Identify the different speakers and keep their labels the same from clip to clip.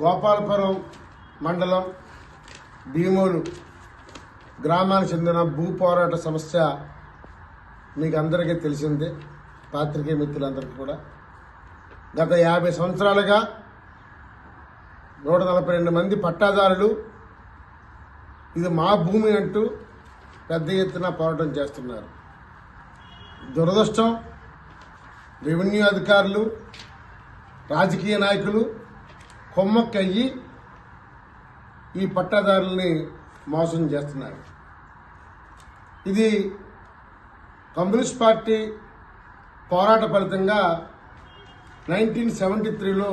Speaker 1: గోపాలపురం మండలం భీమూరు గ్రామానికి చెందిన భూ పోరాట సమస్య మీకు అందరికీ తెలిసిందే పాత్రికేయ మిత్రులందరికీ కూడా. గత యాభై సంవత్సరాలుగా నూట నలభై రెండు మంది పట్టాదారులు ఇది మా భూమి అంటూ పెద్ద ఎత్తున పోరాటం చేస్తున్నారు. దురదృష్టం రెవెన్యూ అధికారులు రాజకీయ నాయకులు కొమ్మక్కయ్యి ఈ పట్టాదారుల్ని మోసం చేస్తున్నారు. ఇది కమ్యూనిస్ట్ పార్టీ పోరాట ఫలితంగా నైన్టీన్ సెవెంటీ త్రీలో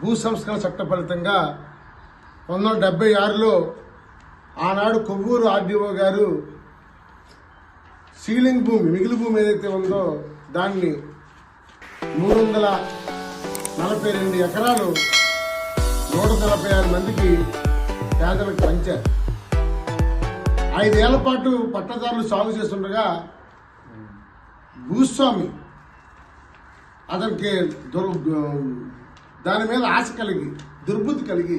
Speaker 1: భూ సంస్కరణ చట్ట ఫలితంగా పంతొమ్మిది వందల డెబ్బై ఆరులో ఆనాడు కొవ్వూరు ఆర్డీఓ గారు సీలింగ్ భూమి మిగిలి భూమి ఏదైతే ఉందో దాన్ని మూడు వందల నలభై రెండు ఎకరాలు నూట నలభై ఆరు మందికి పేదలకు పంచారు. ఐదేళ్ళ పాటు పట్టదారులు సాగు చేస్తుండగా భూస్వామి అతనికి దుర్ దాని మీద ఆశ కలిగి దుర్బుద్ధి కలిగి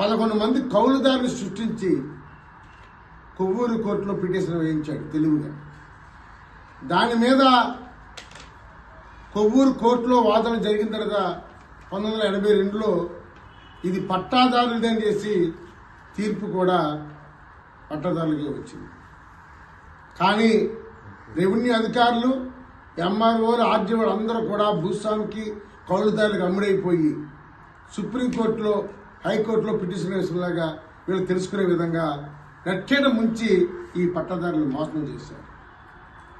Speaker 1: పదకొండు మంది కౌలుదారుని సృష్టించి కొవ్వూరు కోర్టులో పిటిషన్ వేయించాడు తెలివిగా దాని మీద కొవ్వూరు కోర్టులో వాదన జరిగిన తర్వాత పంతొమ్మిది వందల ఎనభై రెండులో ఇది పట్టాదారుదని చేసి తీర్పు కూడా పట్టాదారులకే వచ్చింది. కానీ రెవెన్యూ అధికారులు ఎంఆర్ఓలు ఆర్జీఓలు అందరూ కూడా భూస్వామికి కౌలుదారులకు అమ్ముడైపోయి సుప్రీంకోర్టులో హైకోర్టులో పిటిషన్ వేసినలాగా వీళ్ళు తెలుసుకునే విధంగా నెట్టేట ముంచి ఈ పట్టదారులు మోసం చేశారు.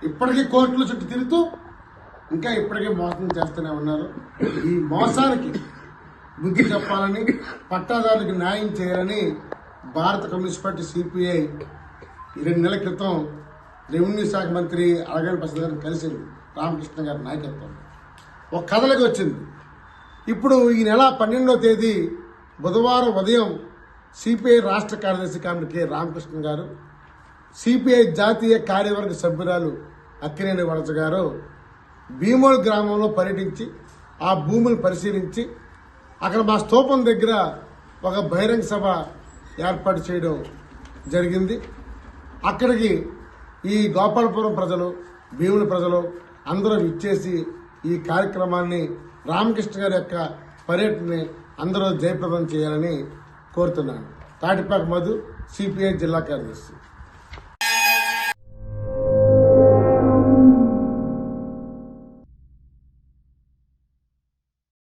Speaker 1: ఇప్పటికీ కోర్టుల చుట్టూ తిరుగుతూ ఇంకా ఇప్పటికే మోసం చేస్తూనే ఉన్నారు. ఈ మోసానికి బుద్ధి చెప్పాలని పట్టాదారులకు న్యాయం చేయాలని భారత కమ్యూనిస్ట్ పార్టీ సిపిఐ రెండు నెలల క్రితం రెవెన్యూ శాఖ మంత్రి అలగని ప్రసాద్ గారిని కలిసింది. రామకృష్ణ గారి నాయకత్వం. ఒక కథలకు వచ్చింది. ఇప్పుడు ఈ నెల పన్నెండో తేదీ బుధవారం ఉదయం సిపిఐ రాష్ట్ర కార్యదర్శి కమిటీ కె. రామకృష్ణ గారు సిపిఐ జాతీయ కార్యవర్గ సభ్యురాలు అక్కినేని వలస గారు భీమోల్ గ్రామంలో పర్యటించి ఆ భూములు పరిశీలించి అక్కడ మా స్తూపం దగ్గర ఒక బహిరంగ సభ ఏర్పాటు చేయడం జరిగింది. అక్కడికి ఈ గోపాలపురం ప్రజలు భీముల ప్రజలు అందరూ ఇచ్చేసి ఈ కార్యక్రమాన్ని రామకృష్ణ గారి యొక్క పర్యటనని అందరూ జయప్రదం చేయాలని కోరుతున్నాను. తాటిపాక మధు సిపిఐ జిల్లా కార్యదర్శి.